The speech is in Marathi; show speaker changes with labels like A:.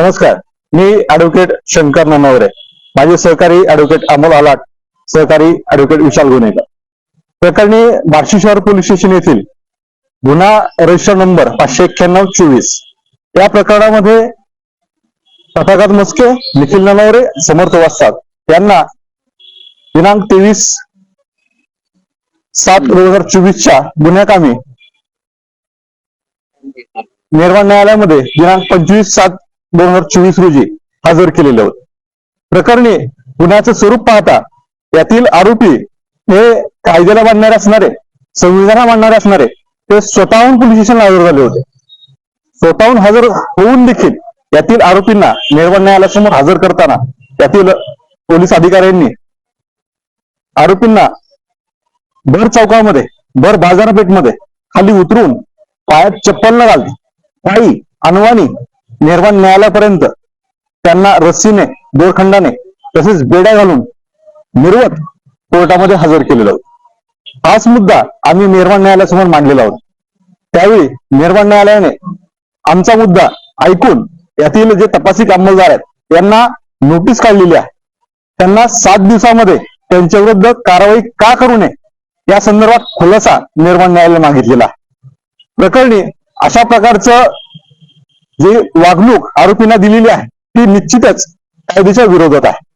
A: नमस्कार मी ऍडव्होकेट शंकर ननावरे माझे सहकारी ऍडव्होकेट अमोल आलाट सहकारी ऍडव्होकेट विशाल गुन्हेगार. प्रकरणी बार्शी शहर पोलीस स्टेशन येथील गुन्हा रजिस्टर नंबर पाचशे एक्क्याण्णव चोवीस. या प्रकरणामध्ये तथागत मस्के निखिल ननावरे समर्थ वाचतात यांना दिनांक तेवीस सात दोन हजार चोवीसच्या गुन्ह्याकामी निर्माण न्यायालयामध्ये दिनांक पंचवीस सात दोन हजार चोवीस रोजी हजर केलेले होते. प्रकरणी गुन्ह्याचं स्वरूप पाहता यातील आरोपी हे कायद्याला मानणारे असणारे संविधानाला मानणारे असणारे ते स्वतःहून पोलीस स्टेशनला हजर झाले होते. स्वतःहून हजर होऊन देखील यातील आरोपींना निर्माण न्यायालयासमोर हजर करताना यातील पोलीस अधिकाऱ्यांनी आरोपींना भर चौकामध्ये भर बाजारपेठमध्ये खाली उतरून पायात चप्पल न घालते काही अनवाणी निर्माण न्यायालयापर्यंत त्यांना रस्सीने दोरखंडाने तसेच बेड्या घालून मिरवत कोर्टामध्ये हजर केलेलं होतं. हाच मुद्दा आम्ही निर्माण न्यायालयासमोर मांडलेला होता. त्यावेळी निर्माण न्यायालयाने आमचा मुद्दा ऐकून यातील जे तपासिक अंमलदार आहेत यांना नोटीस काढलेली आहे. त्यांना सात दिवसामध्ये त्यांच्या विरुद्ध कारवाई का करू नये या संदर्भात खुलासा निर्माण न्यायालयाने मागितलेला प्रकरणी अशा प्रकारचं जी वागणूक आरोपींना दिलेली आहे ती निश्चितच कायद्याच्या विरोधात आहे.